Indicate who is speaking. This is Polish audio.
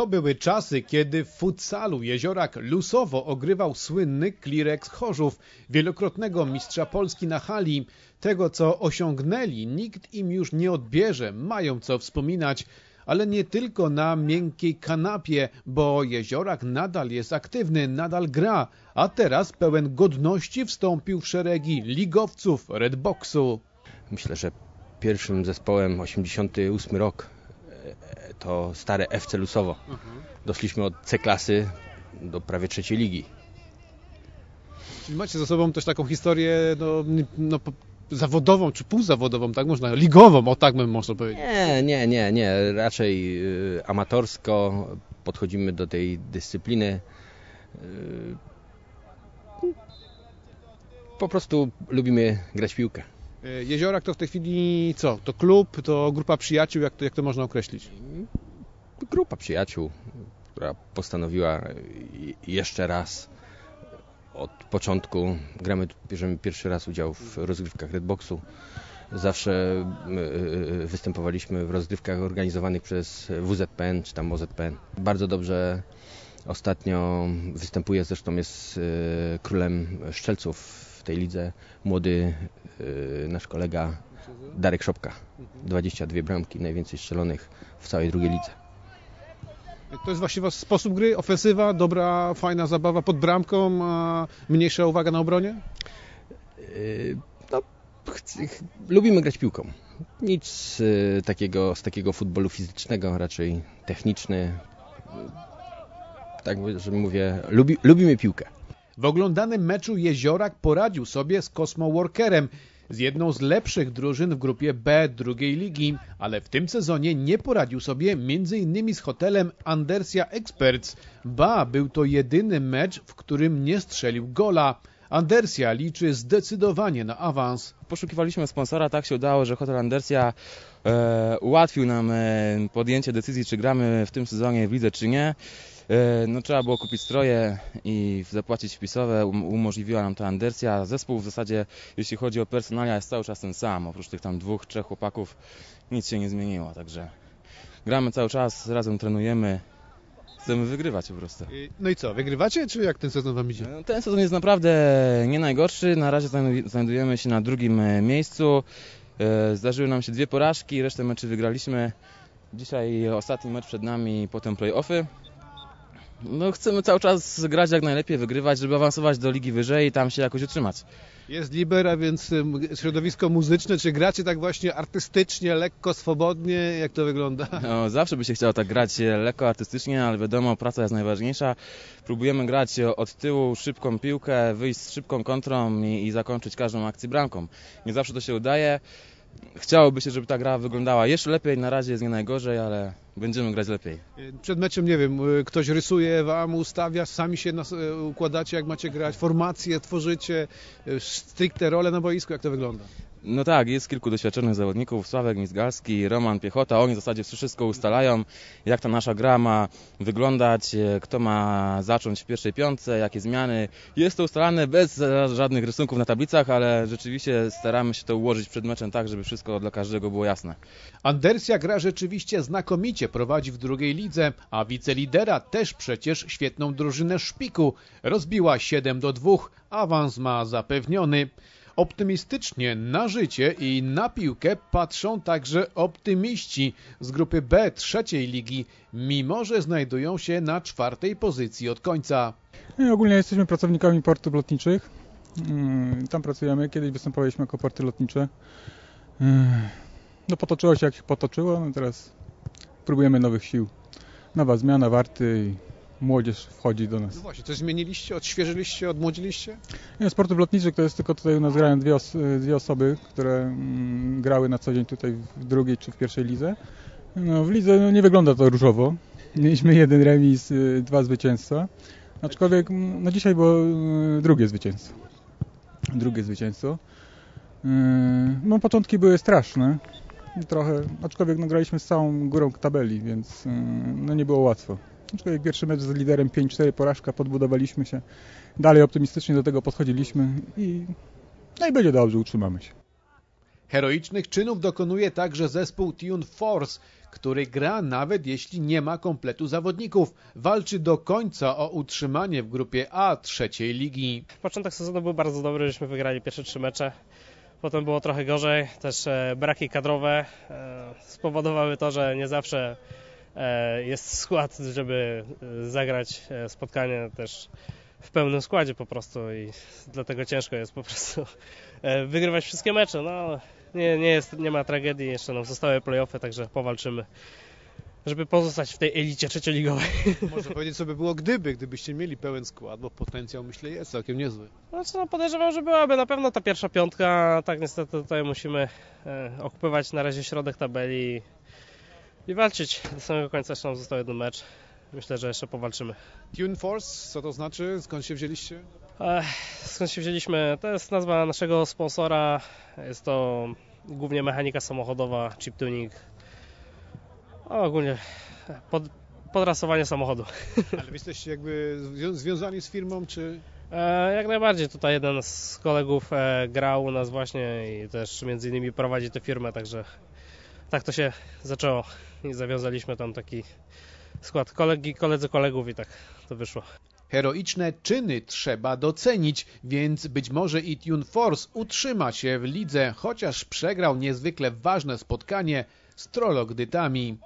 Speaker 1: To były czasy, kiedy w futsalu Jeziorak lusowo ogrywał słynny Klirex Chorzów, wielokrotnego mistrza Polski na hali. Tego, co osiągnęli, nikt im już nie odbierze, mają co wspominać. Ale nie tylko na miękkiej kanapie, bo Jeziorak nadal jest aktywny, nadal gra, a teraz pełen godności wstąpił w szeregi ligowców Redboxu.
Speaker 2: Myślę, że pierwszym zespołem 88 rok to stare FC Lusowo. Doszliśmy od C-klasy do prawie trzeciej ligi.
Speaker 1: Czyli macie za sobą też taką historię no, no, zawodową, czy półzawodową, tak można, ligową, o tak bym można powiedzieć.
Speaker 2: Nie, nie, nie, nie. Raczej y, amatorsko podchodzimy do tej dyscypliny. Y, po prostu lubimy grać w piłkę.
Speaker 1: E, Jeziorak to w tej chwili co? To klub, to grupa przyjaciół, jak to, jak to można określić?
Speaker 2: Grupa przyjaciół, która postanowiła jeszcze raz od początku gramy, bierzemy pierwszy raz udział w rozgrywkach Redboxu. Zawsze y, y, występowaliśmy w rozgrywkach organizowanych przez WZPN czy tam OZPN. Bardzo dobrze ostatnio występuje, zresztą jest y, królem szczelców w tej lidze młody nasz kolega Darek Szopka. 22 bramki, najwięcej strzelonych w całej drugiej lidze.
Speaker 1: To jest właściwie sposób gry, ofensywa, dobra, fajna zabawa pod bramką, a mniejsza uwaga na obronie?
Speaker 2: Yy, No, lubimy grać piłką. Nic yy, takiego z takiego futbolu fizycznego, raczej techniczny. Tak, że mówię, lubi, lubimy piłkę.
Speaker 1: W oglądanym meczu Jeziorak poradził sobie z Cosmo Walkerem, z jedną z lepszych drużyn w grupie B drugiej ligi, ale w tym sezonie nie poradził sobie m.in. z hotelem Andersia Experts. Ba, był to jedyny mecz, w którym nie strzelił gola. Andersia liczy zdecydowanie na awans.
Speaker 3: Poszukiwaliśmy sponsora, tak się udało, że Hotel Andersia e, ułatwił nam e, podjęcie decyzji, czy gramy w tym sezonie w lidze, czy nie. E, no, trzeba było kupić stroje i zapłacić wpisowe, um, umożliwiła nam to Andersia. Zespół w zasadzie, jeśli chodzi o personalia, jest cały czas ten sam. Oprócz tych tam dwóch, trzech chłopaków nic się nie zmieniło, także gramy cały czas, razem trenujemy, chcemy wygrywać po prostu.
Speaker 1: No i co, wygrywacie, czy jak ten sezon wam idzie?
Speaker 3: No, Ten sezon jest naprawdę nie najgorszy. Na razie znajdu- znajdujemy się na drugim e, miejscu. E, Zdarzyły nam się dwie porażki, resztę meczy wygraliśmy. Dzisiaj ostatni mecz przed nami, potem play-offy. No, chcemy cały czas grać jak najlepiej, wygrywać, żeby awansować do ligi wyżej i tam się jakoś utrzymać.
Speaker 1: Jest Libera, więc środowisko muzyczne, czy gracie tak właśnie artystycznie, lekko, swobodnie, jak to wygląda?
Speaker 3: No, zawsze by się chciało tak grać e, lekko artystycznie, ale wiadomo, praca jest najważniejsza. Próbujemy grać e, od tyłu szybką piłkę, wyjść z szybką kontrą i, i zakończyć każdą akcję bramką. Nie zawsze to się udaje. Chciałoby się, żeby ta gra wyglądała jeszcze lepiej. Na razie jest nie najgorzej, ale będziemy grać lepiej.
Speaker 1: Przed meczem, nie wiem, y, ktoś rysuje wam, ustawia, sami się nas, y, układacie, jak macie grać, formacje tworzycie, stricte role na boisku, jak to wygląda?
Speaker 3: No tak, jest kilku doświadczonych zawodników, Sławek Mizgalski, Roman Piechota, oni w zasadzie wszystko ustalają, jak ta nasza gra ma wyglądać, e, kto ma zacząć w pierwszej piątce, jakie zmiany. Jest to ustalane bez żadnych rysunków na tablicach, ale rzeczywiście staramy się to ułożyć przed meczem tak, żeby wszystko dla każdego było jasne.
Speaker 1: Andersia gra rzeczywiście znakomicie, prowadzi w drugiej lidze, a wicelidera też przecież świetną drużynę Szpiku. Rozbiła 7 do 2, awans ma zapewniony. Optymistycznie na życie i na piłkę patrzą także optymiści z grupy B trzeciej ligi, mimo że znajdują się na czwartej pozycji od końca.
Speaker 4: My ogólnie jesteśmy pracownikami portów lotniczych. Mm, Tam pracujemy. Kiedyś występowaliśmy jako porty lotnicze. Mm, No potoczyło się jak się potoczyło, no teraz próbujemy nowych sił. Nowa zmiana, warty i młodzież wchodzi do nas.
Speaker 1: No właśnie, coś zmieniliście, odświeżyliście, odmłodziliście?
Speaker 4: Nie, sportów lotniczych to jest tylko tutaj u nas grają dwie, os dwie osoby, które mm, grały na co dzień tutaj w drugiej czy w pierwszej lidze. No, w lidze no, nie wygląda to różowo. Mieliśmy jeden remis, y, dwa zwycięstwa. Aczkolwiek mm, no, dzisiaj było y, drugie zwycięstwo. Drugie zwycięstwo. Y, No początki były straszne. Trochę, aczkolwiek no, graliśmy z całą górą tabeli, więc y, no, nie było łatwo. Aczkolwiek pierwszy mecz z liderem 5-4 porażka, podbudowaliśmy się. Dalej optymistycznie do tego podchodziliśmy i, no i będzie dobrze, utrzymamy się.
Speaker 1: Heroicznych czynów dokonuje także zespół Tune Force, który gra nawet jeśli nie ma kompletu zawodników. Walczy do końca o utrzymanie w grupie A trzeciej ligi.
Speaker 5: Początek sezonu był bardzo dobry, żeśmy wygrali pierwsze trzy mecze. Potem było trochę gorzej, też e, braki kadrowe e, spowodowały to, że nie zawsze jest skład, żeby e, zagrać e, spotkanie też w pełnym składzie po prostu i dlatego ciężko jest po prostu e, wygrywać wszystkie mecze. No, nie, nie, jest, nie ma tragedii, jeszcze nam zostały playoffy, także powalczymy, żeby pozostać w tej elicie trzecioligowej.
Speaker 1: Można powiedzieć, co by było gdyby, gdybyście mieli pełen skład, bo potencjał myślę jest całkiem niezły.
Speaker 5: Znaczy, no podejrzewam, że byłaby na pewno ta pierwsza piątka. Tak niestety tutaj musimy e, okupywać na razie środek tabeli i walczyć do samego końca. Jeszcze nam został jeden mecz. Myślę, że jeszcze powalczymy.
Speaker 1: Tune Force, co to znaczy? Skąd się wzięliście?
Speaker 5: Ech, skąd się wzięliśmy? To jest nazwa naszego sponsora. Jest to głównie mechanika samochodowa, chip tuning. O, ogólnie pod, podrasowanie samochodu.
Speaker 1: Ale wy jesteście jakby zwią- związani z firmą, czy...
Speaker 5: E, jak najbardziej. Tutaj jeden z kolegów e, grał u nas właśnie i też między innymi prowadzi tę firmę, także tak to się zaczęło i zawiązaliśmy tam taki skład kolegi, koledzy kolegów i tak to wyszło.
Speaker 1: Heroiczne czyny trzeba docenić, więc być może i Tune Force utrzyma się w lidze, chociaż przegrał niezwykle ważne spotkanie z Trologdytami.